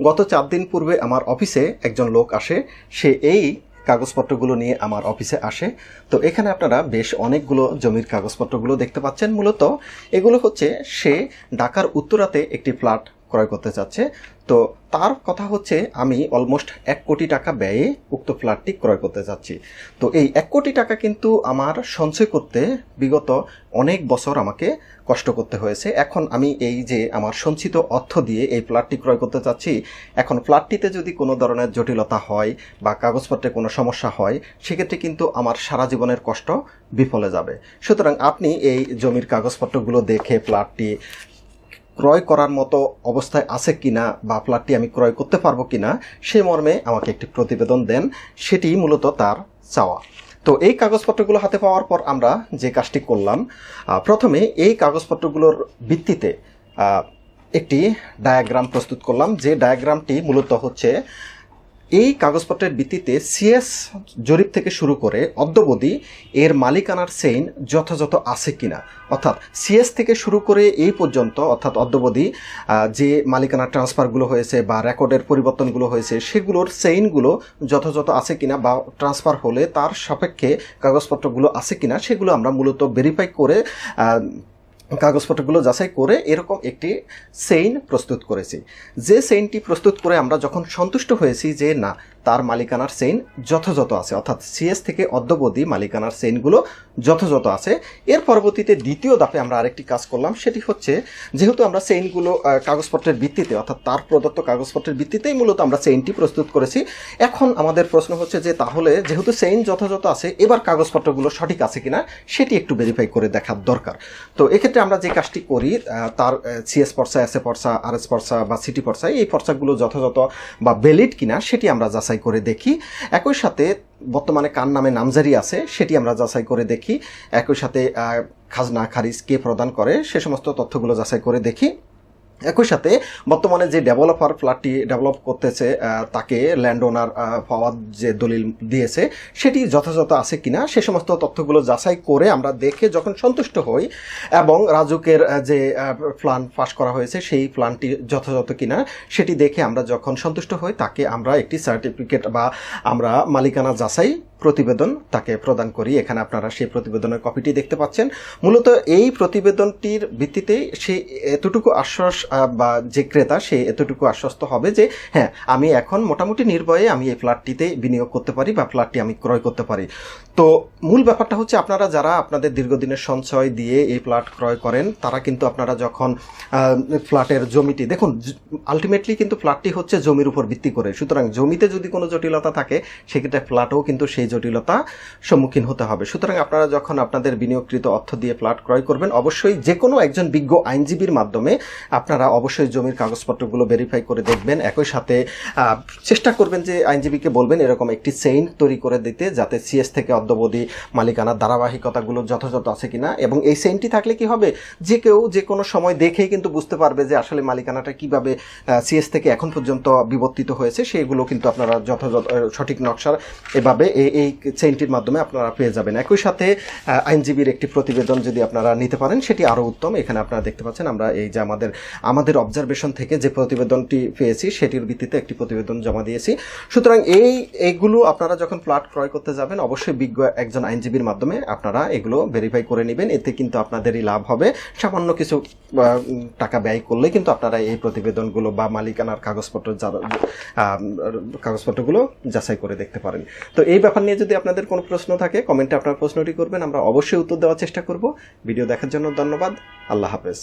গত চার দিন পূর্বে আমার অফিসে একজন লোক আসে। সে এই কাগজপত্রগুলো নিয়ে আমার অফিসে আসে। তো এখানে আপনারা বেশ অনেকগুলো জমির কাগজপত্রগুলো দেখতে পাচ্ছেন। মূলত এগুলো হচ্ছে সে ঢাকার উত্তরাতে একটি ফ্ল্যাট ক্রয় করতে চাচ্ছে। তো তার কথা হচ্ছে, আমি অলমোস্ট এক কোটি টাকা ব্যয়ে উক্ত ফ্ল্যাটটি ক্রয় করতে চাচ্ছি। তো এই এক কোটি টাকা কিন্তু আমার সঞ্চয় করতে বিগত অনেক বছর আমাকে কষ্ট করতে হয়েছে। এখন আমি এই যে আমার সঞ্চিত অর্থ দিয়ে এই ফ্ল্যাটটি ক্রয় করতে চাচ্ছি, এখন ফ্ল্যাটটিতে যদি কোনো ধরনের জটিলতা হয় বা কাগজপত্রে কোনো সমস্যা হয়, সেক্ষেত্রে কিন্তু আমার সারা জীবনের কষ্ট বিফলে যাবে। সুতরাং আপনি এই জমির কাগজপত্রগুলো দেখে ফ্ল্যাটটি ক্রয় করার মতো অবস্থায় আছে কিনা বা ফ্ল্যাটটি আমি ক্রয় করতে পারব কিনা, সে মর্মে আমাকে একটি প্রতিবেদন দেন। সেটি মূলত তার চাওয়া। তো এই কাগজপত্রগুলো হাতে পাওয়ার পর আমরা যে কাজটি করলাম প্রথমে এই কাগজপত্রগুলোর ভিত্তিতে একটি ডায়াগ্রাম প্রস্তুত করলাম। যে ডায়াগ্রামটি মূলত হচ্ছে এই কাগজপত্রের ভিত্তিতে সিএস জরিপ থেকে শুরু করে অদ্যবধি এর মালিকানার সেইন যথাযথ আছে কিনা। অর্থাৎ সিএস থেকে শুরু করে এই পর্যন্ত, অর্থাৎ অদ্যবধি যে মালিকানা ট্রান্সফারগুলো হয়েছে বা রেকর্ডের পরিবর্তনগুলো হয়েছে, সেগুলোর সেইনগুলো যথাযথ আছে কিনা বা ট্রান্সফার হলে তার সাপেক্ষে কাগজপত্রগুলো আছে কিনা, সেগুলো আমরা মূলত ভেরিফাই করে কাগজপত্রগুলো যাচাই করে এরকম একটি সেইন প্রস্তুত করেছি। যে সেইনটি প্রস্তুত করে আমরা যখন সন্তুষ্ট হয়েছি যে না, তার মালিকানার সেইন যথাযথ আছে, অর্থাৎ সিএস থেকে অদ্যবধি মালিকানার সেইনগুলো যথাযথ আছে, এর পরবর্তীতে দ্বিতীয় দাপে আমরা আরেকটি কাজ করলাম, সেটি হচ্ছে যেহেতু আমরা সেইনগুলো কাগজপত্রের ভিত্তিতে, অর্থাৎ তার প্রদত্ত কাগজপত্রের ভিত্তিতেই মূলত আমরা সেইনটি প্রস্তুত করেছি, এখন আমাদের প্রশ্ন হচ্ছে যে তাহলে যেহেতু সেইন যথাযথ আছে, এবার কাগজপত্রগুলো সঠিক আছে কিনা, সেটি একটু ভেরিফাই করে দেখার দরকার। তো এক্ষেত্রে আমরা যে কাজটি করি তার সিএস পর্সা এস এ পর্সা আর এস পর্সা বা সিটি পর্সা এই পর্সাগুলো যথাযথ বা ভ্যালিড কিনা সেটি আমরা যাচাই করে দেখি। একই সাথে বর্তমানে কার নামে নামজারি আছে সেটি আমরা যাচাই করে দেখি। একই সাথে খাজনা, খারিজ কে প্রদান করে সে সমস্ত তথ্যগুলো যাচাই করে দেখি। একই সাথে বর্তমানে যে ডেভেলপার ফ্ল্যাটটি ডেভেলপ করতেছে তাকে ল্যান্ড ওনার পাওয়ার যে দলিল দিয়েছে, সেটি যথাযথ আছে কিনা, সে সমস্ত তথ্যগুলো যাচাই করে আমরা দেখে যখন সন্তুষ্ট হই এবং রাজুকের যে প্ল্যান পাস করা হয়েছে, সেই প্ল্যানটি যথাযথ কিনা, সেটি দেখে আমরা যখন সন্তুষ্ট হই, তাকে আমরা একটি সার্টিফিকেট বা আমরা মালিকানা যাচাই প্রতিবেদন তাকে প্রদান করি। এখানে আপনারা সেই প্রতিবেদনের কপিটি দেখতে পাচ্ছেন। মূলত এই প্রতিবেদনটির ভিত্তিতে সে এতটুকু আশ্বাস বা যে ক্রেতা, সে এতটুকু আশ্বস্ত হবে যে হ্যাঁ আমি এখন মোটামুটি নির্ভয়ে আমি এই ফ্ল্যাটটিতে বিনিয়োগ করতে পারি বা ফ্ল্যাটটি আমি ক্রয় করতে পারি। তো মূল ব্যাপারটা হচ্ছে আপনারা যারা আপনাদের দীর্ঘদিনের সঞ্চয় দিয়ে এই ফ্ল্যাট ক্রয় করেন, তারা কিন্তু আপনারা যখন ফ্ল্যাটের জমিটি, দেখুন আলটিমেটলি কিন্তু ফ্ল্যাটটি হচ্ছে জমির উপর ভিত্তি করে। সুতরাং জমিতে যদি কোনো জটিলতা থাকে, সেক্ষেত্রে ফ্ল্যাটও কিন্তু সেই জটিলতা সম্মুখীন হতে হবে। সুতরাং আপনারা যখন আপনাদের বিনিয়োগকৃত অর্থ দিয়ে ফ্ল্যাট ক্রয় করবেন, অবশ্যই যে কোনো একজন বিজ্ঞ আইনজীবীর মাধ্যমে আপনারা অবশ্যই জমির কাগজপত্রগুলো ভেরিফাই করে দেখবেন। একই সাথে চেষ্টা করবেন যে আইনজীবীকে বলবেন এরকম একটি চেইন তৈরি করে দিতে, যাতে সিএস থেকে অদ্যবধি মালিকানার ধারাবাহিকতাগুলো যথাযথ আছে কিনা। এবং এই চেইনটি থাকলে কি হবে? যে কেউ যে কোনো সময় দেখেই কিন্তু বুঝতে পারবে যে আসলে মালিকানাটা কীভাবে সিএস থেকে এখন পর্যন্ত বিবর্তিত হয়েছে। সেগুলো কিন্তু আপনারা যথাযথ সঠিক নকশার এভাবে এই চেইনটির মাধ্যমে আপনারা পেয়ে যাবেন। একই সাথে আইনজীবীর একটি প্রতিবেদন যদি আপনারা নিতে পারেন, সেটি আরও উত্তম। এখানে আপনারা দেখতে পাচ্ছেন, আমরা এই যে আমাদের আমাদের অবজারভেশন থেকে যে প্রতিবেদনটি পেয়েছি, সেটির ভিত্তিতে একটি প্রতিবেদন জমা দিয়েছি। সুতরাং এই এইগুলো আপনারা যখন ফ্ল্যাট ক্রয় করতে যাবেন, অবশ্যই বিজ্ঞ একজন আইনজীবীর মাধ্যমে আপনারা এগুলো ভেরিফাই করে নেবেন। এতে কিন্তু আপনাদেরই লাভ হবে। সামান্য কিছু টাকা ব্যয় করলে কিন্তু আপনারা এই প্রতিবেদনগুলো বা মালিকানার কাগজপত্র যা- কাগজপত্রগুলো যাচাই করে দেখতে পারেন। তো এই ব্যাপার নিয়ে যদি আপনাদের কোনো প্রশ্ন থাকে কমেন্টে আপনার প্রশ্নটি করবেন, আমরা অবশ্যই উত্তর দেওয়ার চেষ্টা করব। ভিডিও দেখার জন্য ধন্যবাদ। আল্লাহ হাফেজ।